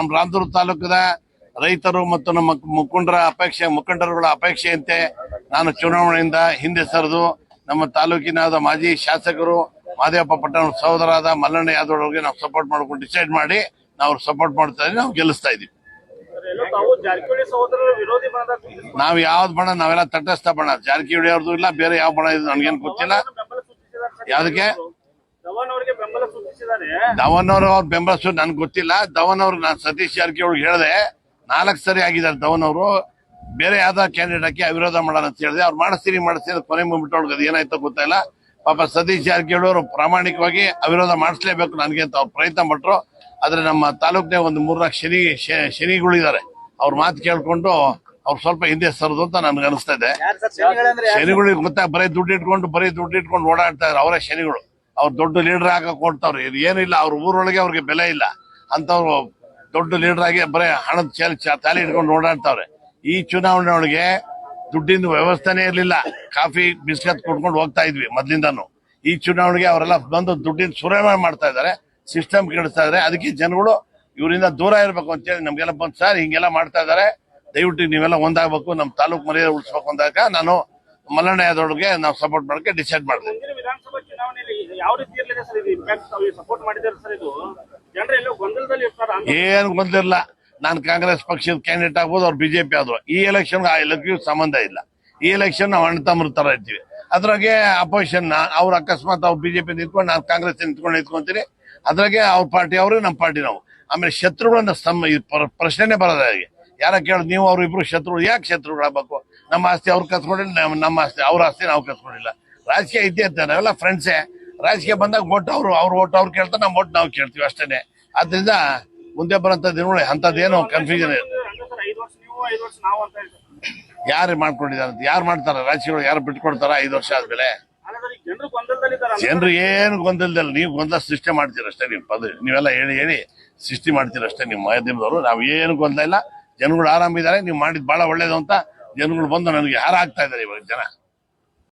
ರಾಮ್ ರಾಮದುರ್ಗ ತಾಲೂಕದ ರೈತರು ಮತ್ತು ನಮ್ಮ ಮುಖಂಡರ ಅಪೇಕ್ಷೆ, ಮುಖಂಡರುಗಳ ಅಪೇಕ್ಷೆಯಂತೆ ನಾನು ಚುನಾವಣೆಯಿಂದ ಹಿಂದೆ ಸರಿದು ನಮ್ಮ ತಾಲೂಕಿನಾದ ಮಾಜಿ ಶಾಸಕರು ಮಾದೇವಪ್ಪ ಪಟ್ಟಣ ಸಹೋದರಾದ ಮಲ್ಲಣ್ಣ ಯಾದವ್ ಅವರಿಗೆ ನಾವು ಸಪೋರ್ಟ್ ಮಾಡ್ಕೊಂಡು ಡಿಸೈಡ್ ಮಾಡಿ ನಾವು ಸಪೋರ್ಟ್ ಮಾಡ್ತಾ ಇದ್ದೀವಿ, ನಾವು ಗೆಲ್ಲಿಸ್ತಾ ಇದೀವಿ ನಾವು ಯಾವ್ದು ಬಣ್ಣ ನಾವೆಲ್ಲ ತಟಸ್ಥ ಬಣ್ಣ ಜಾರಕಿಹೊಳಿ ಅವ್ರದ್ದು ಇಲ್ಲ, ಬೇರೆ ಯಾವ ಬಣ್ಣ ಇದು ನನಗೇನು ಗೊತ್ತಿಲ್ಲ. ಯಾವ್ದಕ್ಕೆ ಧವನ್ ಅವರಿಗೆ ಬೆಂಬಲ ಸೂಚಿಸಿದ್ದಾರೆ ಧವನ್ ಅವರು ಅವ್ರ ಬೆಂಬಲಿಸ್ ನನ್ಗೆ ಗೊತ್ತಿಲ್ಲ. ಧವನ್ ಅವರು ನಾನು ಸತೀಶ್ ಜಾರಕಿಹೊಳಿ ಹೇಳಿದೆ ನಾಲ್ಕು ಸರಿ ಆಗಿದ್ದಾರೆ ಧವನ್ ಅವರು ಬೇರೆ ಯಾವ್ದೋ ಕ್ಯಾಂಡಿಡೇಟ್ ಹಾಕಿ ಅವಿರೋಧ ಮಾಡೋಣ ಅಂತ ಹೇಳಿದೆ. ಅವ್ರು ಮಾಡಿಸ್ತೀನಿ ಮಾಡಿಸ್ತೀನಿ ಅದು ಕೊನೆ ಮುಗಿಬಿಟ್ಟೊಳಗೆ ಅದು ಏನಾಯ್ತೋ ಗೊತ್ತಿಲ್ಲ ಪಾಪ ಸತೀಶ್ ಜಾರಕಿಹೊಳಿ ಅವರು ಪ್ರಾಮಾಣಿಕವಾಗಿ ಅವಿರೋಧ ಮಾಡಿಸ್ಲೇಬೇಕು ನನಗೆ ಅಂತ ಅವ್ರು ಪ್ರಯತ್ನ ಪಟ್ರು. ಆದ್ರೆ ನಮ್ಮ ತಾಲೂಕಿನಾಗ ಒಂದು ಮೂರ್ನಾಲ್ಕು ಶನಿ ಶನಿಗಳಿದ್ದಾರೆ. ಅವ್ರ ಮಾತು ಕೇಳ್ಕೊಂಡು ಅವ್ರು ಸ್ವಲ್ಪ ಹಿಂದೆ ಸರದು ಅಂತ ನನ್ಗೆ ಅನಿಸ್ತಾ ಇದೆ ಶನಿಗಳಿಗೆ ಗೊತ್ತಾ ಬರೀ ದುಡ್ಡು ಇಟ್ಕೊಂಡು ಬರೀ ದುಡ್ಡು ಇಟ್ಕೊಂಡು ಓಡಾಡ್ತಾ ಇದ್ದಾರೆ ಅವರೇ ಶನಿಗಳು. ಅವ್ರು ದೊಡ್ಡ ಲೀಡರ್ ಆಗ ಕೊಡ್ತಾವ್ರಿ ಇದು ಏನಿಲ್ಲ, ಅವ್ರ ಊರೊಳಗೆ ಅವ್ರಿಗೆ ಬೆಲೆ ಇಲ್ಲ. ಅಂತವ್ರು ದೊಡ್ಡ ಲೀಡರ್ ಆಗಿ ಬರೀ ಹಣದ ಚೇಲ್ ತಾಲಿ ಹಿಡ್ಕೊಂಡು ಓಡಾಡ್ತಾವ್ರೆ. ಈ ಚುನಾವಣೆ ಒಳಗೆ ದುಡ್ಡಿನ ವ್ಯವಸ್ಥೆನೇ ಇರ್ಲಿಲ್ಲ. ಕಾಫಿ, ಬಿಸ್ಕತ್ ಕೊಟ್ಕೊಂಡು ಹೋಗ್ತಾ ಇದ್ವಿ ಮೊದ್ಲಿಂದಾನು. ಈ ಚುನಾವಣೆಗೆ ಅವರೆಲ್ಲ ಬಂದು ದುಡ್ಡಿನ ಸುರೇಮ ಮಾಡ್ತಾ ಇದ್ದಾರೆ ಸಿಸ್ಟಮ್ ಕೆಡಿಸ್ತಾ ಇದಾರೆ. ಅದಕ್ಕೆ ಜನಗಳು ಇವರಿಂದ ದೂರ ಇರ್ಬೇಕು ಅಂತೇಳಿ ನಮ್ಗೆಲ್ಲ ಬಂದು, ಸರ್, ಹಿಂಗೆಲ್ಲ ಮಾಡ್ತಾ ಇದಾರೆ. ದಯವಿಟ್ಟು ನೀವೆಲ್ಲ ಒಂದಾಗಬೇಕು. ನಮ್ಮ ತಾಲೂಕು ಮರ್ಯಾದೆ ಉಳಿಸ್ಬೇಕು ಅಂದಾಗ ನಾನು ಮಲ್ಲಣ್ಣ ಯಾದವ್ರಿಗೆ ನಾವು ಸಪೋರ್ಟ್ ಮಾಡಕ್ಕೆ ಡಿಸೈಡ್ ಮಾಡಿದೆ ಯಾವ ರೀತಿ ಇರಲಿದೆ ಸರ್ ಸಪೋರ್ಟ್ ಮಾಡಿದ್ದಾರೆ ಸರ್ ಇದು? ಜನರು ಗೊಂದಲದಲ್ಲಿ ಇರ್ತಾರ ಏನು ಗೊಂದಿರಲ್ಲ ನಾನು ಕಾಂಗ್ರೆಸ್ ಪಕ್ಷದ ಕ್ಯಾಂಡಿಡೇಟ್ ಆಗ್ಬೋದು, ಅವ್ರು ಬಿಜೆಪಿ ಆದ್ರು. ಈ ಎಲೆಕ್ಷನ್ ಆ ಎಲೆಕ್ಷನ್ ಸಂಬಂಧ ಇಲ್ಲ. ಈ ಎಲೆಕ್ಷನ್ ನಾವು ಅಣ್ಣ ತಮ್ಮರ ತರ ಇರ್ತೀವಿ ಅದ್ರಾಗೆ ಅಪೋಸಿಷನ್ ಅವ್ರು ಅಕಸ್ಮಾತ್ ಅವ್ರು ಬಿಜೆಪಿ ನಿಂತ್ಕೊಂಡು, ನಾನು ಕಾಂಗ್ರೆಸ್ ನಿಂತ್ಕೊಂಡು ನಿಂತ್ಕೊಂತೀನಿ. ಅದ್ರಾಗೆ ಅವ್ರ ಪಾರ್ಟಿ ಅವರು ನಮ್ಮ ಪಾರ್ಟಿ ನಾವು. ಆಮೇಲೆ ಶತ್ರುಗಳನ್ನ ಪ್ರ- ಪ್ರಶ್ನೆನೇ ಬರೋದ ಹಾಗೆ. ಯಾರ ಕೇಳೋದು? ನೀವು ಅವ್ರು ಇಬ್ರು ಶತ್ರುಗಳು. ಯಾಕೆ ಶತ್ರುಗಳಾಗಬೇಕು ನಮ್ಮ ಆಸ್ತಿ ಅವ್ರು ಕಸ್ಕೊಂಡಿಲ್ಲ ನಮ್ಮ- ನಮ್ಮ ಆಸ್ತಿ ಅವ್ರ ಆಸ್ತಿ ನಾವು ಕಸ್ಕೊಂಡಿಲ್ಲ. ರಾಜಕೀಯ ಇದ್ದೇ ಇರ್ತಾರೆ ನಾವೆಲ್ಲ ಫ್ರೆಂಡ್ಸೇ ರಾಜಕೀಯ ಬಂದಾಗ ಓಟ್ ಅವರು, ಅವ್ರ ಓಟ್ ಅವ್ರು ಕೇಳ್ತಾರೆ ನಮ್ಮ ಓಟ್ ನಾವು ಕೇಳ್ತೀವಿ ಅಷ್ಟೇನೆ. ಆದ್ರಿಂದ ಮುಂದೆ ಬರೋಂಥ ದಿನಗಳು ಅಂಥದ್ದೇನು ಕನ್ಫ್ಯೂಷನ್ ಯಾರು ಮಾಡ್ಕೊಂಡಿದ್ದಾರೆ ಅಂತ, ಯಾರು ಮಾಡ್ತಾರೆ? ರಾಜಕೀಯಗಳು ಯಾರು ಬಿಟ್ಕೊಡ್ತಾರ ಐದು ವರ್ಷ ಆದ್ಮೇಲೆ? ಜನರು ಏನು ಗೊಂದಲದಲ್ಲಿ, ನೀವು ಗೊಂದಲ ಸೃಷ್ಟಿ ಮಾಡ್ತೀರ ಅಷ್ಟೇ ನೀವು ಪದ, ನೀವೆಲ್ಲ ಹೇಳಿ ಹೇಳಿ ಸೃಷ್ಟಿ ಮಾಡ್ತೀರ ಅಷ್ಟೇ ನಿಮ್ಮ ಮಾಧ್ಯಮದವರು. ನಾವು ಏನು ಗೊಂದಲ ಇಲ್ಲ, ಜನಗಳು ಆರಾಮಿದ್ದಾರೆ, ನೀವು ಮಾಡಿದ್ ಬಹಳ ಒಳ್ಳೇದು ಅಂತ ಜನಗಳು ಬಂದು ನನಗೆ ಯಾರು ಆಗ್ತಾ ಇದ್ದಾರೆ ಇವಾಗ ಜನ.